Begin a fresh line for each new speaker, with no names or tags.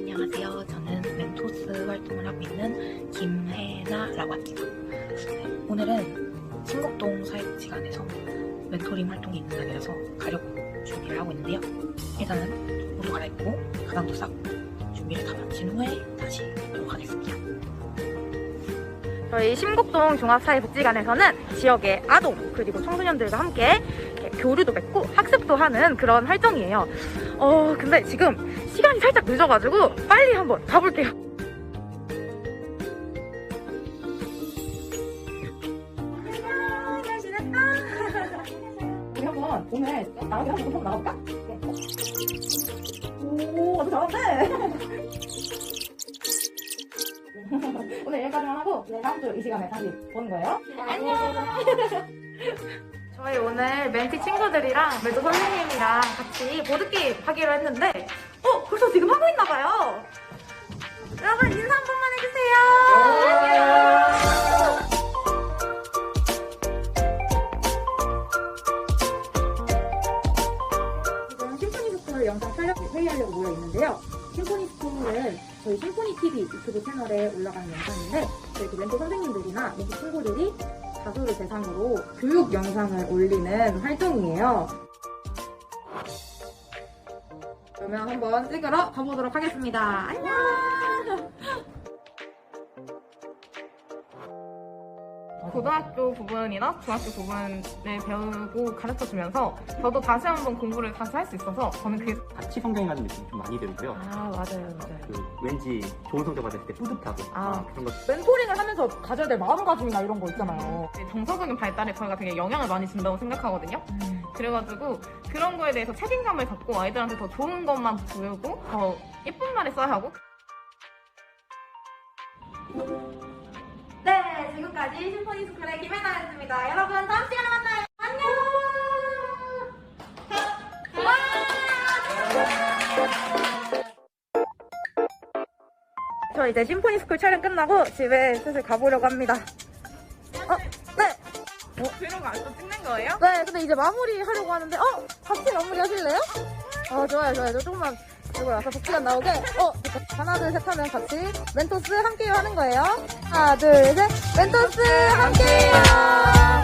안녕하세요. 저는 멘토스 활동을 하고 있는 김혜나라고 합니다. 네, 오늘은 신곡동 사회복지관에서 멘토링 활동이 있는 날이라서 가려고 준비를 하고 있는데요. 일단은 옷도 갈아입고 가방도 싸고 준비를 다 마친 후에 다시 오도록 하겠습니다.
저희 심곡동 종합사회복지관에서는 지역의 아동 그리고 청소년들과 함께 교류도 맺고 학습도 하는 그런 활동이에요. 어 근데 지금 시간이 살짝 늦어가지고 빨리 한번 가볼게요. 한번 오늘 나가게 한번 나가볼까? 네. 오, 아주 잘하네. 오늘 여기까지만 하고 네, 다음 주 이 시간에 다시 보는 거예요. 안녕. 저희 오늘 멘티 친구들이랑 멘토 선생님이랑 같이 보드게임 하기로 했는데 어? 벌써 지금 하고 있나 봐요. 여러분 인사 한 번만 해주세요.
지금 심포니 스쿨 영상 촬영 회의하려고 모여 있는데요. 심포니 스쿨은 저희 심포니 TV 유튜브 채널에 올라가는 영상인데 저희 그 멘토 선생님들이나 멘토 친구들이 다수를 대상으로 교육 영상을 올리는 활동이에요. 그러면 한번 찍으러 가보도록 하겠습니다. 안녕!
고등학교 부분이나 중학교 부분을 배우고 가르쳐 주면서 저도 다시 한번 공부를 다시 할 수 있어서 저는 그게
같이 성장하는 느낌이 좀 많이 들고요.
아 맞아요 맞아요.
그 왠지 좋은 성적 받았을 때 뿌듯하고
아.
그런 것
멘토링을 하면서 가져야 될 마음가짐이나 이런 거 있잖아요.
정서적인 발달에 저희가 되게 영향을 많이 준다고 생각하거든요. 그래가지고 그런 거에 대해서 책임감을 갖고 아이들한테 더 좋은 것만 보여고 더 예쁜 말을 써야 하고 네 지금까지 심포니 스쿨의 김혜나였습니다. 여러분 다음 시간에 만나요. 안녕. 저 이제 심포니 스쿨 촬영 끝나고 집에 슬슬 가보려고 합니다. 어, 네. 브이로그 안또 찍는 거예요? 네, 근데 이제 마무리 하려고 하는데, 어? 같이 마무리 하실래요? 어, 좋아요, 좋아요. 저 조금만 들고 와서 복시간 나오게. 어. 하나, 둘, 셋 하면 같이 멘토스 함께요 하는 거예요. 하나, 둘, 셋. 멘토스 함께요!